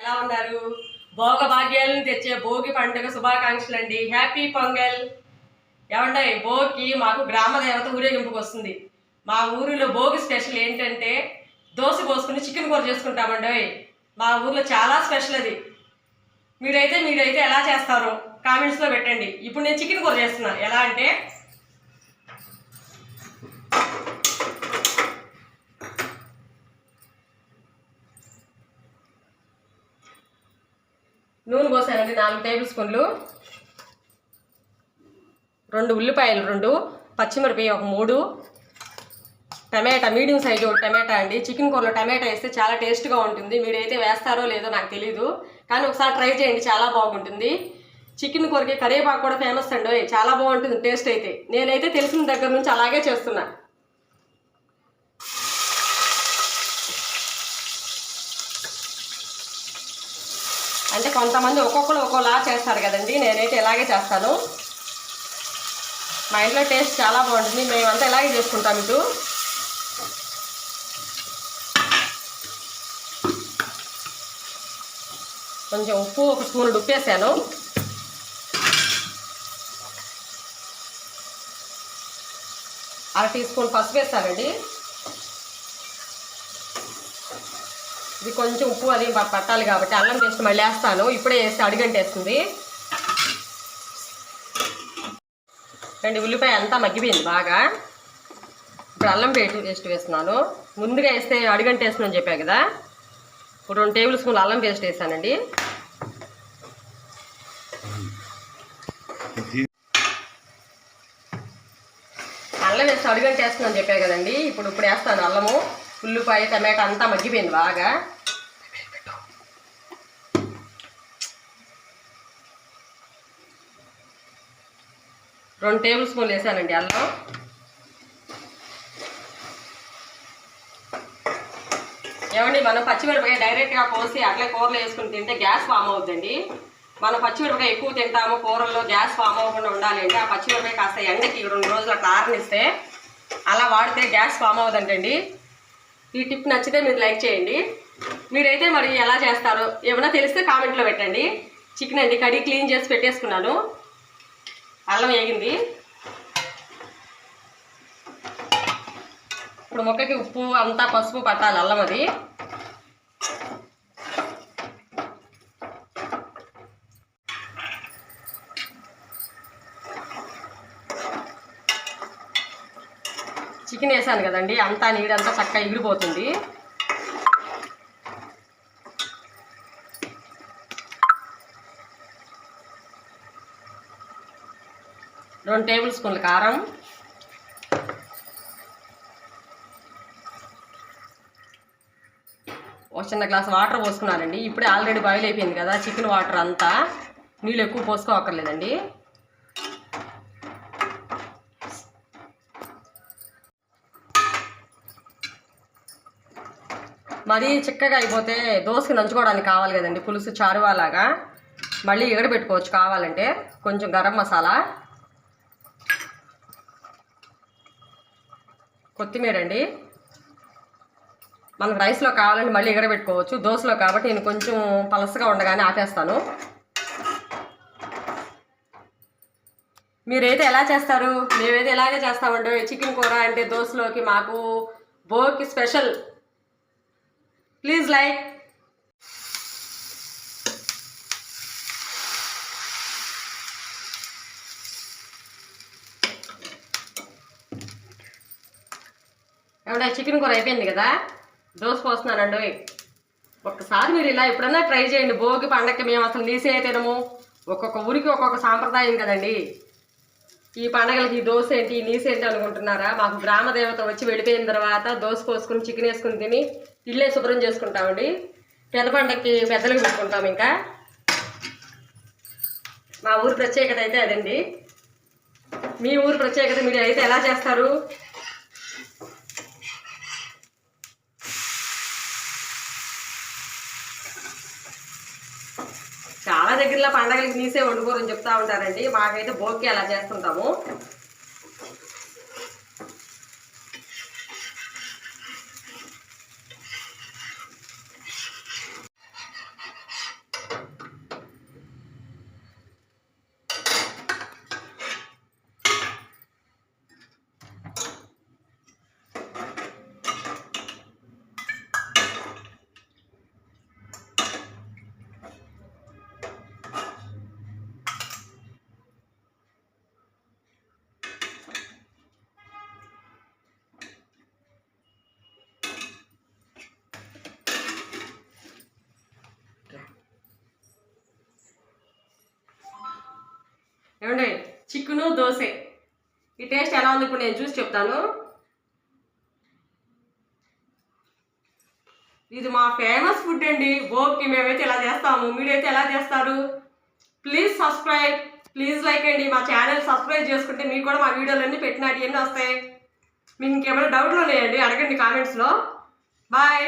ఎలా ఉన్నారు? భోగ భాగ్యాలను తెచ్చే భోగి పండుగ శుభాకాంక్షలు అండి హ్యాపీ పొంగల్. ఏమంటే భోగి మాకు గ్రామ దేవత ఊరేగింపుకి వస్తుంది. మా ఊరిలో భోగి స్పెషల్ ఏంటంటే దోశ పోసుకుని చికెన్ కూర చేసుకుంటామండి. మా ఊర్లో చాలా స్పెషల్ అది. మీరైతే మీరైతే ఎలా చేస్తారో కామెంట్స్లో పెట్టండి. ఇప్పుడు నేను చికెన్ కూర చేస్తున్నా. ఎలా అంటే నూనె పోసానండి నాలుగు టేబుల్ స్పూన్లు. రెండు ఉల్లిపాయలు రెండు పచ్చిమిరపకాయ ఒక మూడు. టమాటా మీడియం సైజు ఒక టమాటా అండి. చికెన్ కూరలో టమాటా వేస్తే చాలా టేస్ట్గా ఉంటుంది. మీరైతే వేస్తారో లేదో నాకు తెలీదు. కానీ ఒకసారి ట్రై చేయండి చాలా బాగుంటుంది. చికెన్ కూరకి కరివేపాకు కూడా ఫేమస్ అండి. చాలా బాగుంటుంది టేస్ట్ అయితే. నేనైతే తెలిసిన దగ్గర నుంచి అలాగే చేస్తున్నా. అంటే కొంతమంది ఒక్కొక్కరు ఒక్కోలా చేస్తారు కదండి. నేనైతే ఇలాగే చేస్తాను. మా ఇంట్లో టేస్ట్ చాలా బాగుంటుంది. మేమంతా ఇలాగే చేసుకుంటాం ఇటు. కొంచెం ఉప్పు ఒక స్పూన్ ఉప్పేసాను అర టీ స్పూన్ పసుపు వేస్తానండి ఇది కొంచెం ఉప్పు అది పట్టాలి కాబట్టి అల్లం పేస్ట్ మళ్ళీ వేస్తాను. ఇప్పుడే వేస్తే అడిగంటేస్తుంది. రెండు ఉల్లిపాయ అంతా మగ్గిపోయింది బాగా. ఇప్పుడు అల్లం పేస్ట్ పేస్ట్ వేస్తున్నాను. ముందుగా వేస్తే అడిగంటేస్తుందని చెప్పా కదా. ఇప్పుడు రెండు టేబుల్ స్పూన్లు అల్లం పేస్ట్ వేసానండి. అల్లం వేస్తే అడుగంటేస్తుందని చెప్పా కదండి. ఇప్పుడు ఇప్పుడు వేస్తాను అల్లము. ఉల్లిపాయ టమాటా అంతా మగ్గిపోయింది బాగా. రెండు టేబుల్ స్పూన్లు వేసానండి అల్లం. ఏమండి మనం పచ్చిమిరపకాయ డైరెక్ట్గా కోసి అట్లే కూరలో వేసుకుని తింటే గ్యాస్ ఫామ్ అవుతుందండి మనం పచ్చిమిరపకాయ ఎక్కువ తింటాము కూరల్లో గ్యాస్ ఫామ్ అవ్వకుండా ఉండాలి అంటే ఆ పచ్చిమిరపకాయ కాస్త ఎండకి రెండు రోజులు కారణిస్తే అలా వాడితే గ్యాస్ ఫామ్ అవ్వదంటండి ఈ టిప్ నచ్చితే మీరు లైక్ చేయండి. మీరైతే మరి ఎలా చేస్తారో ఏమైనా తెలిస్తే కామెంట్లో పెట్టండి. చికెన్ అండి కడిగి క్లీన్ చేసి పెట్టేసుకున్నాను. అల్లం వేగింది. ఇప్పుడు మొక్కకి ఉప్పు అంతా పసుపు పట్టాలి అల్లం అది. చికెన్ వేసాను కదండి అంతా నీడంతా చక్కగా ఎగిరిపోతుంది. రెండు టేబుల్ స్పూన్ల కారం. ఒక చిన్న గ్లాస్ వాటర్ పోసుకున్నానండి. ఇప్పుడే ఆల్రెడీ బాయిల్ అయిపోయింది కదా చికెన్ వాటర్ అంతా. నీళ్ళు ఎక్కువ పోసుకోవక్కర్లేదండి మరీ చిక్కగా అయిపోతే దోసకి నంచుకోవడానికి కావాలి కదండి. పులుసు చారువాలాగా. మళ్ళీ ఎగడబెట్టుకోవచ్చు కావాలంటే. కొంచెం గరం మసాలా. కొత్తిమీర అండి. మనకు రైస్లో కావాలంటే మళ్ళీ ఎగరబెట్టుకోవచ్చు దోశలో కాబట్టి నేను కొంచెం పలసగా ఉండగానే ఆపేస్తాను. మీరైతే ఎలా చేస్తారు? మేమైతే ఎలాగే చేస్తామంటే చికెన్ కూర అంటే దోశలోకి మాకు బోకి స్పెషల్ ప్లీజ్ లైక్ ఏమంటే చికెన్ కూర అయిపోయింది కదా? దోశ పోస్తున్నానండి ఒక్కసారి మీరు ఇలా ఎప్పుడన్నా ట్రై చేయండి. భోగి పండగకి మేము అసలు నీసే తినము. ఒక్కొక్క ఊరికి ఒక్కొక్క సాంప్రదాయం కదండి. ఈ పండగలకి ఈ దోశ ఏంటి ఈ నీసు ఏంటి అనుకుంటున్నారా? మాకు గ్రామదేవత వచ్చి వెళ్ళిపోయిన తర్వాత దోశ పోసుకుని చికెన్ వేసుకుని తిని ఇల్లే శుభ్రం చేసుకుంటామండి. పెద్ద పండగకి పెద్దలకు పెట్టుకుంటాం ఇంకా. మా ఊరి ప్రత్యేకత అయితే అదండి. మీ ఊరు ప్రత్యేకత మీరు అయితే ఎలా చేస్తారు చాలా దగ్గరలో పండగలకి నీసే వండుకోరని చెప్తా ఉంటారండి. మాకైతే భోగి అలా చేస్తుంటాము. ఏమండి? చిక్కును దోశ ఈ టేస్ట్ ఎలా ఉంది? ఇప్పుడు నేను చూసి చెప్తాను. ఇది మా ఫేమస్ ఫుడ్ అండి. ఓకే మేమైతే ఇలా చేస్తాము. మీరైతే ఎలా చేస్తారు? Please subscribe. ప్లీజ్ లైక్ అండి. మా ఛానల్ సబ్స్క్రైబ్ చేసుకుంటే మీకు కూడా మా వీడియోలన్నీ పెట్టినట్టు ఎన్ని వస్తాయి. మీకు ఇంకేమైనా డౌట్లు ఉన్నాయండి అడగండి కామెంట్స్లో. బాయ్.